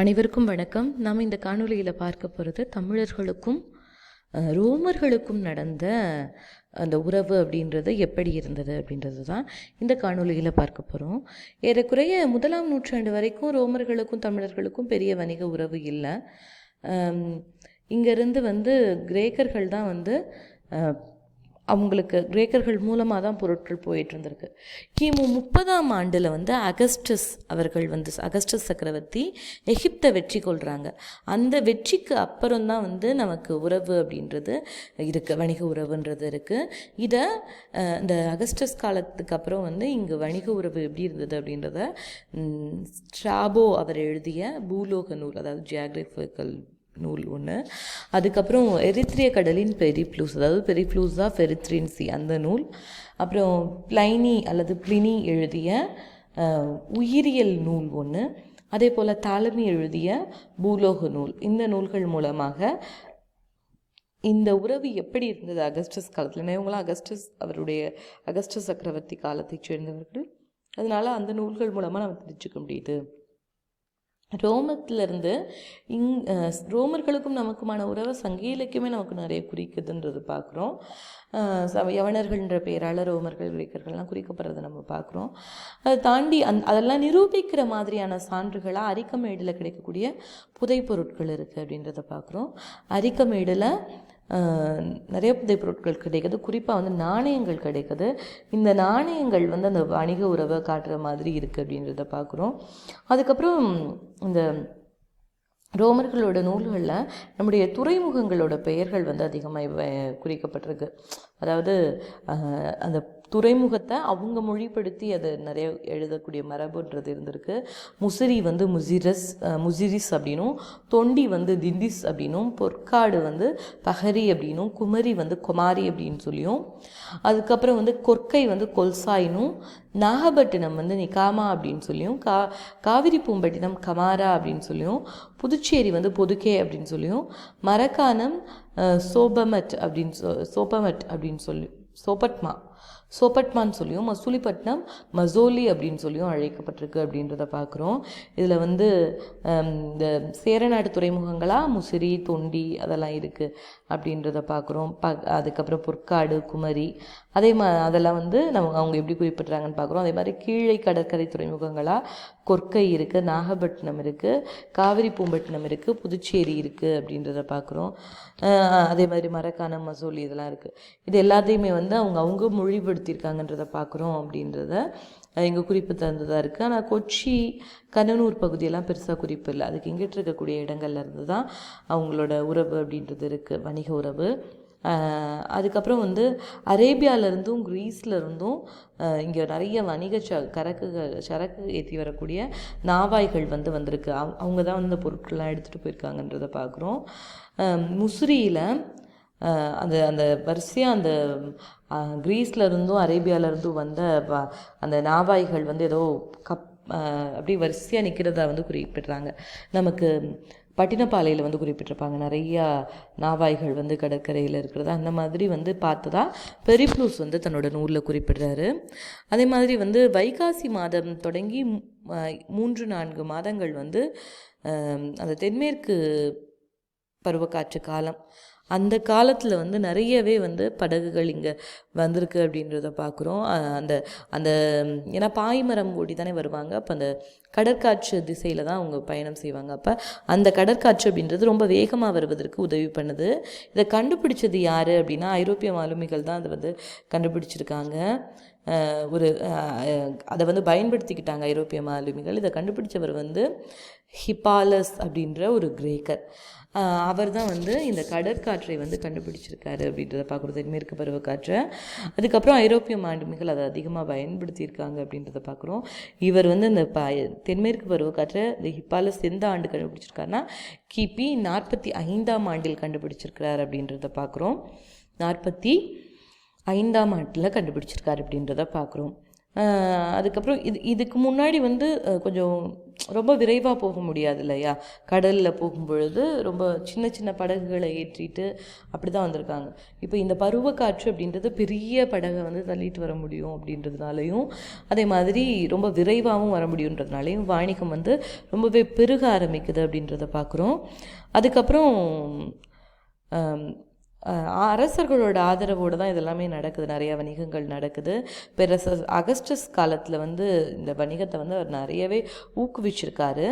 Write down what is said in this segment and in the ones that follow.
அனைவருக்கும் வணக்கம். நாம் இந்த காணொலியில் பார்க்க போகிறது தமிழர்களுக்கும் ரோமர்களுக்கும் நடந்த அந்த உறவு அப்படின்றது எப்படி இருந்தது அப்படின்றது தான் இந்த காணொலியில் பார்க்க போகிறோம் ஏறக்குறைய முதலாம் நூற்றாண்டு வரைக்கும் ரோமர்களுக்கும் தமிழர்களுக்கும் பெரிய வணிக உறவு இல்லை. இங்கேருந்து வந்து கிரேக்கர்கள் தான் வந்து அவங்களுக்கு கிரேக்கர்கள் மூலமாக தான் பொருட்கள் போயிட்டு இருந்திருக்கு. கிமு முப்பதாம் ஆண்டில் வந்து அகஸ்டஸ் அவர்கள் வந்து அகஸ்டஸ் சக்கரவர்த்தி எகிப்தை வெற்றி கொள்கிறாங்க அந்த வெற்றிக்கு அப்புறம் தான் வந்து நமக்கு உறவு அப்படின்றது இருக்குது வணிக உறவுன்றது இருக்குது இதை இந்த அகஸ்டஸ் காலத்துக்கு அப்புறம் வந்து இங்கே வணிக உறவு எப்படி இருந்தது அப்படின்றத ஸ்ட்ராபோ அவர் எழுதிய பூலோக நூல் அதாவது ஜியாகிரபிக்கல் நூல் ஒன்று அதுக்கப்புறம் எரித்ரிய கடலின் பெரிப்ளூஸ் அதாவது பெரிப்ளூஸ் ஆஃப் சி அந்த நூல். அப்புறம் பிளைனி அல்லது பிளினி எழுதிய உயிரியல் நூல் ஒன்று அதே போல் தாலமி எழுதிய பூலோக நூல். இந்த நூல்கள் மூலமாக இந்த உறவு எப்படி இருந்தது அகஸ்டஸ் காலத்தில்? இவங்களாம் அகஸ்டஸ் அவருடைய அகஸ்டஸ் சக்கரவர்த்தி காலத்தைச் சேர்ந்தவர்கள். அதனால் அந்த நூல்கள் மூலமாக நம்ம தெரிஞ்சுக்க முடியுது. ரோமத்திலிருந்து இங் ரோமர்களுக்கும் நமக்குமான உறவை சங்க இலக்கியமே நமக்கு நிறைய குறிக்குதுன்றது பார்க்குறோம். யவனர்கள்ன்ற பெயரால் ரோமர்கள் கிரேக்கர்கள்லாம் குறிக்கப்படுறதை நம்ம பார்க்குறோம். அதை தாண்டி அந் அதெல்லாம் நிரூபிக்கிற மாதிரியான சான்றுகளாக அரிக்கமேடில் கிடைக்கக்கூடிய புதை பொருட்கள் இருக்குது அப்படின்றத பார்க்குறோம். அரிக்கமேடில் நிறைய புதை பொருட்கள் கிடைக்குது. குறிப்பாக வந்து நாணயங்கள் கிடைக்குது. இந்த நாணயங்கள் வந்து அந்த வணிக உறவை காட்டுற மாதிரி இருக்குது அப்படின்றத பார்க்குறோம் அதுக்கப்புறம் இந்த ரோமர்களோட நூல்களில் நம்முடைய துறைமுகங்களோட பெயர்கள் வந்து அதிகமாக குறிக்கப்பட்டிருக்கு. அதாவது அந்த துறைமுகத்தை அவங்க மொழிப்படுத்தி அதை நிறைய எழுதக்கூடிய மரபுன்றது இருந்திருக்கு. முசிறி வந்து முசிரஸ் முசிரிஸ் அப்படின்னும் தொண்டி வந்து திந்திஸ் அப்படின்னும் பொற்காடு வந்து பஹரி அப்படின்னும் குமரி வந்து குமாரி அப்படின்னு சொல்லியும் அதுக்கப்புறம் வந்து கொற்கை வந்து கொல்சாயினும் நாகப்பட்டினம் வந்து நிகாமா அப்படின்னு சொல்லியும் கா காவிரி பூம்பட்டினம் கமாரா அப்படின்னு சொல்லியும் புதுச்சேரி வந்து பொதுக்கே அப்படின்னு சொல்லியும் மரக்கானம் சோபமட் அப்படின்னு சொ சோபமட் அப்படின்னு சொல்லி சோபட்மா சோபட்மான் சொல்லியும் மசூலிப்பட்டினம் மசோலி அப்படின்னு சொல்லியும் அழைக்கப்பட்டிருக்கு அப்படின்றத பார்க்குறோம். இதில் வந்து இந்த சேரநாடு துறைமுகங்களாக முசிறி தொண்டி அதெல்லாம் இருக்குது அப்படின்றத பார்க்குறோம். ப அதுக்கப்புறம் பொற்காடு குமரி அதே மா அதெல்லாம் வந்து நம்ம அவங்க எப்படி குறிப்பிட்றாங்கன்னு பார்க்குறோம். அதே மாதிரி கீழே கடற்கரை துறைமுகங்களாக கொற்கை இருக்குது நாகப்பட்டினம் இருக்குது காவிரி பூம்பட்டினம் இருக்குது புதுச்சேரி இருக்குது அப்படின்றத பார்க்குறோம். அதே மாதிரி மரக்கானம் மசூலி இதெல்லாம் இருக்குது இது எல்லாத்தையுமே வந்து அவங்க அவங்க மொழிபடுத்தியிருக்காங்கன்றத பார்க்குறோம் அப்படின்றத இங்கே குறிப்பு தந்ததாக இருக்குது ஆனால் கொச்சி கண்ணனூர் பகுதியெல்லாம் பெருசாக குறிப்பு இல்லை. அதுக்கு இங்கிட்டு இருக்கக்கூடிய இடங்கள்ல இருந்து தான் அவங்களோட உறவு அப்படின்றது இருக்குது வணிக உறவு. அதுக்கப்புறம் வந்து அரேபியாவிலேருந்தும் கிரீஸ்ல இருந்தும் இங்கே நிறைய வணிக ச கரக்குகள் சரக்கு ஏற்றி வரக்கூடிய நாவாய்கள் வந்து வந்திருக்கு. அவங்க அவங்க தான் வந்து இந்த பொருட்கள்லாம் எடுத்துகிட்டு போயிருக்காங்கன்றதை பார்க்குறோம் முசிறியில் அந்த அந்த வரிசையாக அந்த க்ரீஸில் இருந்தும் அரேபியாவிலேருந்தும் வந்த அந்த நாவாய்கள் வந்து ஏதோ கப் அப்படியே வரிசையாக நிற்கிறதா வந்து குறிப்பிடுறாங்க. நமக்கு பட்டினப்பாலையில் வந்து குறிப்பிட்டிருப்பாங்க. நிறையா நாவாய்கள் வந்து கடற்கரையில் இருக்கிறது. அந்த மாதிரி வந்து பார்த்ததா பெரிப்ளூஸ் வந்து தன்னோட நூலில் குறிப்பிடுறாரு. அதே மாதிரி வந்து வைகாசி மாதம் தொடங்கி மூன்று நான்கு மாதங்கள் வந்து அந்த தென்மேற்கு பருவக்காற்று காலம் அந்த காலத்தில் வந்து நிறையவே வந்து படகுகள் இங்கே வந்திருக்கு அப்படின்றத பார்க்குறோம் அந்த அந்த ஏன்னா பாய்மரம் ஓடி தானே வருவாங்க. அப்போ அந்த கடற்காற்று திசையில் தான் அவங்க பயணம் செய்வாங்க. அப்போ அந்த கடற்காற்று அப்படின்றது ரொம்ப வேகமாக வருவதற்கு உதவி பண்ணுது. இதை கண்டுபிடிச்சது யார் அப்படின்னா ஐரோப்பிய மாலுமிகள் தான் அதை வந்து கண்டுபிடிச்சிருக்காங்க. ஒரு அதை வந்து பயன்படுத்திக்கிட்டாங்க ஐரோப்பிய மாலுமிகள். இதை கண்டுபிடிச்சவர் வந்து ஹிப்பாலஸ் அப்படின்ற ஒரு கிரேக்கர். அவர் தான் வந்து இந்த கடற்காற்றை வந்து கண்டுபிடிச்சிருக்காரு அப்படின்றத பார்க்குறோம் தென்மேற்கு பருவக்காற்றை அதுக்கப்புறம் ஐரோப்பிய மாண்புமிகள் அதை அதிகமாக பயன்படுத்தியிருக்காங்க அப்படின்றத பார்க்குறோம். இவர் வந்து இந்த ப தென்மேற்கு பருவ காற்றை இந்த ஹிப்பாலஸ் எந்த ஆண்டு கண்டுபிடிச்சிருக்காருன்னா கிபி நாற்பத்தி ஐந்தாம் ஆண்டில் கண்டுபிடிச்சிருக்கிறார் அப்படின்றத பார்க்குறோம். நாற்பத்தி ஐந்தாம் ஆண்டில் கண்டுபிடிச்சிருக்காரு அப்படின்றத பார்க்குறோம். அதுக்கப்புறம் இது இதுக்கு முன்னாடி வந்து கொஞ்சம் ரொம்ப விரைவாக போக முடியாது இல்லையா? கடலில் போகும்பொழுது ரொம்ப சின்ன சின்ன படகுகளை ஏற்றிட்டு அப்படி தான் வந்திருக்காங்க. இப்போ இந்த பருவக்காற்று அப்படின்றது பெரிய படகை வந்து தள்ளிட்டு வர முடியும் அப்படின்றதுனாலையும் அதே மாதிரி ரொம்ப விரைவாகவும் வர முடியுன்றதுனாலையும் வாணிகம் வந்து ரொம்பவே பெருக ஆரம்பிக்குது அப்படின்றத பார்க்குறோம் அதுக்கப்புறம் அரசர்களோட ஆதரவோடு தான் இதெல்லாமே நடக்குது. நிறைய வணிகங்கள் நடக்குது. பெரசஸ் அகஸ்டஸ் காலத்தில் வந்து இந்த வணிகத்தை வந்து அவர் நிறையவே ஊக்குவிச்சிருக்காரு.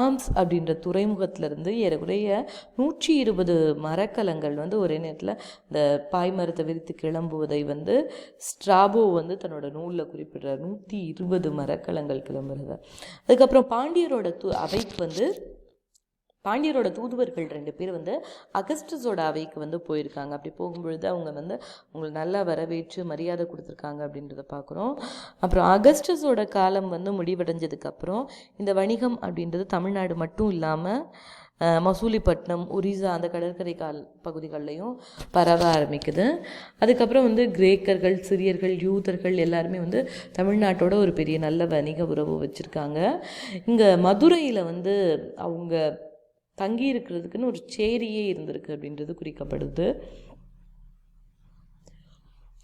ஆம்ஸ் அப்படின்ற துறைமுகத்திலிருந்து ஏறக்குறைய நூற்றி இருபது மரக்கலங்கள் வந்து ஒரே நேரத்தில் இந்த பாய்மரத்தை விரித்து கிளம்புவதை வந்து ஸ்ட்ராபோ வந்து தன்னோட நூலில் குறிப்பிடுறார். நூற்றி இருபது மரக்கலங்கள் கிளம்புறது. அதுக்கப்புறம் பாண்டியரோட து அவைக்கு வந்து பாண்டியரோட தூதுவர்கள் ரெண்டு பேர் வந்து அகஸ்டஸோட அவைக்கு வந்து போயிருக்காங்க. அப்படி போகும்பொழுது அவங்க வந்து அவங்களை நல்லா வரவேற்று மரியாதை கொடுத்துருக்காங்க அப்படின்றத பார்க்குறோம். அப்புறம் அகஸ்டஸோட காலம் வந்து முடிவடைஞ்சதுக்கப்புறம் இந்த வணிகம் அப்படின்றது தமிழ்நாடு மட்டும் இல்லாமல் மசூலிப்பட்டினம் ஒரிசா அந்த கடற்கரை கால் பகுதிகள்லையும் பரவ ஆரம்பிக்குது. அதுக்கப்புறம் வந்து கிரேக்கர்கள் சிரியர்கள் யூதர்கள் எல்லாருமே வந்து தமிழ்நாட்டோட ஒரு பெரிய நல்ல வணிக உறவு வச்சுருக்காங்க. இங்கே மதுரையில் வந்து அவங்க தங்கி இருக்கிறதுக்குன்னு ஒரு சேரியே இருந்திருக்கு அப்படின்றது குறிக்கப்படுது.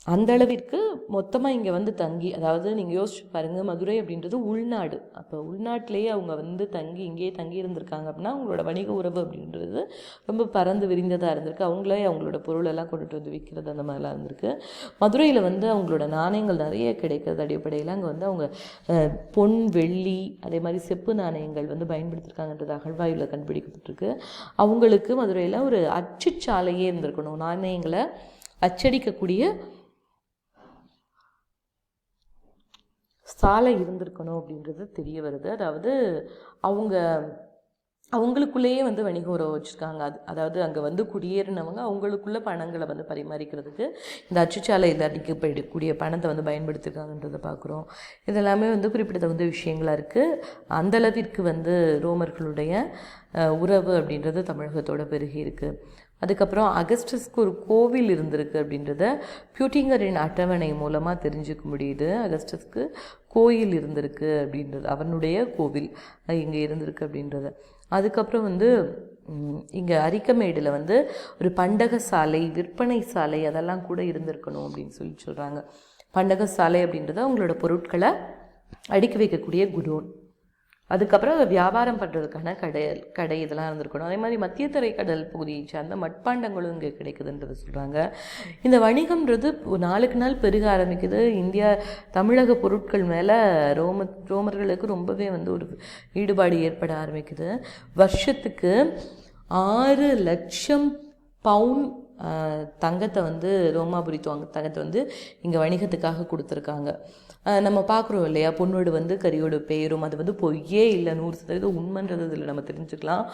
அந்த அளவிற்கு மொத்தமாக இங்கே வந்து தங்கி அதாவது நீங்கள் யோசிச்சு பாருங்கள் மதுரை அப்படின்றது உள்நாடு. அப்போ உள்நாட்டிலேயே அவங்க வந்து தங்கி இங்கேயே தங்கி இருந்திருக்காங்க அப்படின்னா அவங்களோட வணிக உறவு அப்படின்றது ரொம்ப பறந்து விரிந்ததாக இருந்திருக்கு. அவங்களே அவங்களோட பொருளெல்லாம் கொண்டுட்டு வந்து விற்கிறது அந்த மாதிரிலாம் இருந்திருக்கு. மதுரையில் வந்து அவங்களோட நாணயங்கள் நிறைய கிடைக்கிறது. அடிப்படையில் அங்கே வந்து அவங்க பொன் வெள்ளி அதே மாதிரி செப்பு நாணயங்கள் வந்து பயன்படுத்தியிருக்காங்கன்றது அகழ்வாயுவில் கண்டுபிடிக்கப்பட்டிருக்கு. அவங்களுக்கு மதுரையில் ஒரு அச்சுச்சாலையே இருந்திருக்கணும். நாணயங்களை அச்சடிக்கக்கூடிய சாலை இருந்திருக்கணும் அப்படின்றது தெரிய வருது. அதாவது அவங்க அவங்களுக்குள்ளேயே வந்து வணிக உறவு வச்சுருக்காங்க. அது அதாவது அங்கே வந்து குடியேறினவங்க அவங்களுக்குள்ள பணங்களை வந்து பரிமாறிக்கிறதுக்கு இந்த அச்சுச்சாலையில் அடிக்கப்படக்கூடிய பணத்தை வந்து பயன்படுத்திருக்காங்கன்றதை பார்க்குறோம் இதெல்லாமே வந்து குறிப்பிடத்தகுந்த விஷயங்களாக இருக்குது அந்தளவிற்கு வந்து ரோமர்களுடைய உறவு அப்படின்றது தமிழகத்தோட பெருகி இருக்குது அதுக்கப்புறம் அகஸ்டஸ்க்கு ஒரு கோவில் இருந்திருக்கு அப்படின்றத பியூட்டிங்கரின் அட்டவணை மூலமாக தெரிஞ்சுக்க முடியுது. அகஸ்டஸ்க்கு கோயில் இருந்திருக்கு அப்படின்றது அவனுடைய கோவில் இங்கே இருந்திருக்கு அப்படின்றத. அதுக்கப்புறம் வந்து இங்கே அரிக்கமேடில் வந்து ஒரு பண்டக சாலை விற்பனை சாலை அதெல்லாம் கூட இருந்திருக்கணும் அப்படின்னு சொல்லி சொல்கிறாங்க பண்டக சாலை அப்படின்றது அவங்களோட பொருட்களை அடுக்கி வைக்கக்கூடிய குடோன். அதுக்கப்புறம் அதை வியாபாரம் பண்ணுறதுக்கான கடை கடை இதெல்லாம் இருந்திருக்கணும். அதே மாதிரி மத்திய கடல் பகுதியை சார்ந்த மட்பாண்டங்களும் இங்கே கிடைக்குதுன்றது சொல்கிறாங்க இந்த வணிகம்ன்றது நாளுக்கு நாள் பெருக ஆரம்பிக்குது. இந்தியா தமிழக பொருட்கள் மேலே ரோம ரோமர்களுக்கு ரொம்பவே வந்து ஒரு ஈடுபாடு ஏற்பட ஆரம்பிக்குது. வருஷத்துக்கு ஆறு லட்சம் பவுன் தங்கத்தை வந்து ரோமாபுரி தங்கத்தை வந்து இங்கே வணிகத்துக்காக கொடுத்துருக்காங்க. நம்ம பார்க்குறோம் இல்லையா? பொண்ணோடு வந்து கரியோடு பேரும் அது வந்து பொய்யே இல்லை. நூறு சதவீதம் உண்மைன்றது இதில் நம்ம தெரிஞ்சுக்கலாம்.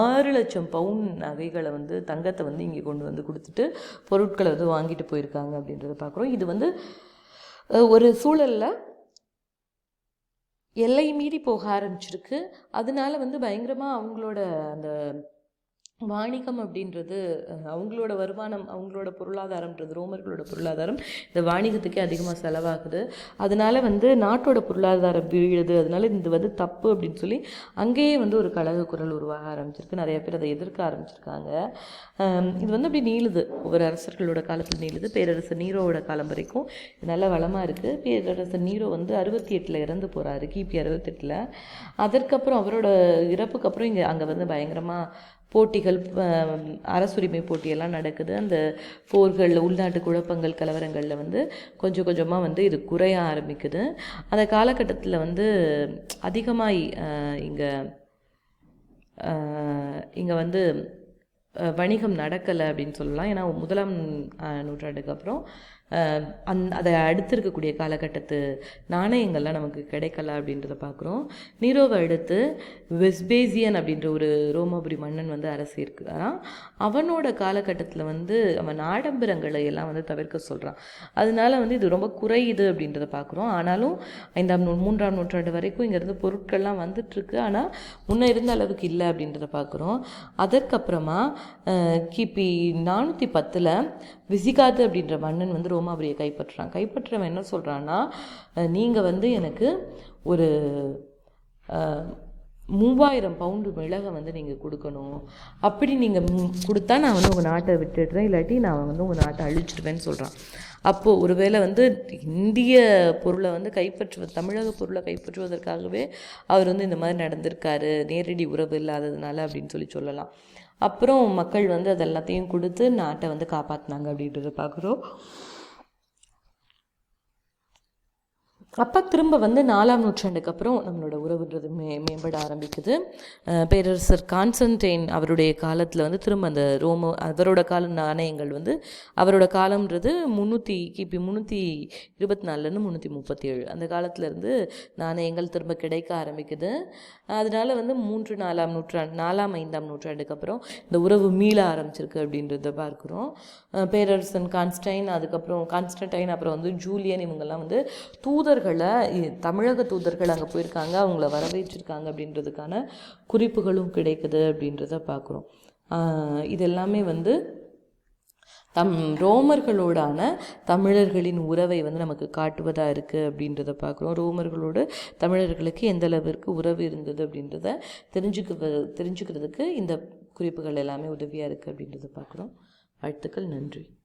ஆறு லட்சம் பவுன் நகைகளை வந்து தங்கத்தை வந்து இங்கே கொண்டு வந்து கொடுத்துட்டு பொருட்களை வந்து வாங்கிட்டு போயிருக்காங்க அப்படின்றத பார்க்குறோம். இது வந்து ஒரு சூழலில் எல்லை மீறி போக ஆரம்பிச்சிருக்கு. அதனால வந்து பயங்கரமாக அவங்களோட அந்த வாணிகம் அப்படின்றது அவங்களோட வருமானம் அவங்களோட பொருளாதாரம்ன்றது ரோமர்களோட பொருளாதாரம் இந்த வாணிகத்துக்கே அதிகமாக செலவாகுது. அதனால வந்து நாட்டோட பொருளாதாரம் வீழுது. அதனால இது வந்து தப்பு அப்படின்னு சொல்லி அங்கேயே வந்து ஒரு கழக குரல் உருவாக ஆரம்பிச்சிருக்கு. நிறைய பேர் அதை எதிர்க்க ஆரம்பிச்சிருக்காங்க. இது வந்து அப்படி நீளுது. ஒவ்வொரு அரசர்களோட காலத்தில் நீளுது. பேரரசர் நீரோவோட காலம் வரைக்கும் இது நல்ல வளமாக இருக்குது பேரரசர் நீரோ வந்து அறுபத்தி எட்டில் இறந்து போகிறாரு கிபி அறுபத்தெட்டில். அதற்கப்புறம் அவரோட இறப்புக்கு அப்புறம் இங்கே அங்கே வந்து பயங்கரமாக போட்டிகள் அரசுரிமை போட்டியெல்லாம் நடக்குது. அந்த போர்களில் உள்நாட்டு குழப்பங்கள் கலவரங்களில் வந்து கொஞ்சம் கொஞ்சமாக வந்து இது குறைய ஆரம்பிக்குது. அந்த காலகட்டத்தில் வந்து அதிகமாக இங்கே இங்கே வந்து வணிகம் நடக்கலை அப்படின்னு சொல்லலாம். ஏன்னா முதலாம் நூற்றாண்டுக்கு அப்புறம் அந் அதை அடுத்து இருக்கக்கூடிய காலகட்டத்து நாணயங்கள்லாம் நமக்கு கிடைக்கல அப்படின்றத பார்க்குறோம் நீரோவை அடுத்து வெஸ்பேசியன் அப்படின்ற ஒரு ரோமாபுரி மன்னன் வந்து அரசு இருக்கிறான் அவனோட காலகட்டத்தில் வந்து அவன் ஆடம்பரங்களை எல்லாம் வந்து தவிர்க்க சொல்கிறான் அதனால வந்து இது ரொம்ப குறையுது அப்படின்றத பார்க்குறோம் ஆனாலும் ஐந்தாம் நூ மூன்றாம் நூற்றாண்டு வரைக்கும் இங்கேருந்து பொருட்கள்லாம் வந்துட்டுருக்கு. ஆனால் முன்னே இருந்த அளவுக்கு இல்லை அப்படின்றத பார்க்குறோம் அதற்கப்புறமா கிபி நானூற்றி பத்தில் விசிகாது அப்படின்ற மன்னன் வந்து ரோமாபுரியை கைப்பற்றுறான் கைப்பற்றவன் என்ன சொல்கிறான்னா நீங்கள் வந்து எனக்கு ஒரு மூவாயிரம் பவுண்டு மிளகை வந்து நீங்கள் கொடுக்கணும். அப்படி நீங்கள் கொடுத்தா நான் வந்து உங்கள் நாட்டை விட்டுடுறேன். இல்லாட்டி நான் வந்து உங்கள் நாட்டை அழிச்சிடுவேன்னு சொல்கிறான் அப்போது ஒருவேளை வந்து இந்திய பொருளை வந்து கைப்பற்றுவ தமிழக பொருளை கைப்பற்றுவதற்காகவே அவர் வந்து இந்த மாதிரி நடந்திருக்காரு. நேரடி உறவு இல்லாததுனால அப்படின்னு சொல்லி சொல்லலாம். அப்புறம் மக்கள் வந்து அது எல்லாத்தையும் கொடுத்து நாட்டை வந்து காப்பாற்றினாங்க அப்படின்றத பார்க்குறோம் அப்போ திரும்ப வந்து நாலாம் நூற்றாண்டுக்கு அப்புறம் நம்மளோட உறவுன்றது மே மேம்பட ஆரம்பிக்குது. பேரரசர் கான்ஸ்டன்டைன் அவருடைய காலத்தில் வந்து திரும்ப அந்த ரோம அவரோட கால நாணயங்கள் வந்து அவரோட காலம்ன்றது முந்நூற்றி கிபி முந்நூற்றி இருபத்தி நாலுலேருந்து முந்நூற்றி முப்பத்தி ஏழு அந்த காலத்துலேருந்து நாணயங்கள் திரும்ப கிடைக்க ஆரம்பிக்குது. அதனால் வந்து மூன்று நாலாம் நூற்றாண்டு நாலாம் ஐந்தாம் நூற்றாண்டுக்கு அப்புறம் இந்த உறவு மீள ஆரம்பிச்சிருக்கு அப்படின்றத பார்க்குறோம். பேரரசன் கான்ஸ்டைன் அதுக்கப்புறம் கான்ஸ்டன்டைன் அப்புறம் வந்து ஜூலியன் இவங்கெல்லாம் வந்து தூதர் தூதர்களை தமிழக தூதர்கள் அங்கே போயிருக்காங்க அவங்கள வரவேற்றிருக்காங்க அப்படின்றதுக்கான குறிப்புகளும் கிடைக்குது அப்படின்றத பார்க்குறோம் இது எல்லாமே வந்து தம் ரோமர்களோடான தமிழர்களின் உறவை வந்து நமக்கு காட்டுவதாக இருக்குது அப்படின்றத பார்க்குறோம் ரோமர்களோடு தமிழர்களுக்கு எந்த அளவிற்கு உறவு இருந்தது அப்படின்றத தெரிஞ்சுக்க தெரிஞ்சுக்கிறதுக்கு இந்த குறிப்புகள் எல்லாமே உதவியாக இருக்குது அப்படின்றத பார்க்குறோம் வாழ்த்துக்கள் நன்றி.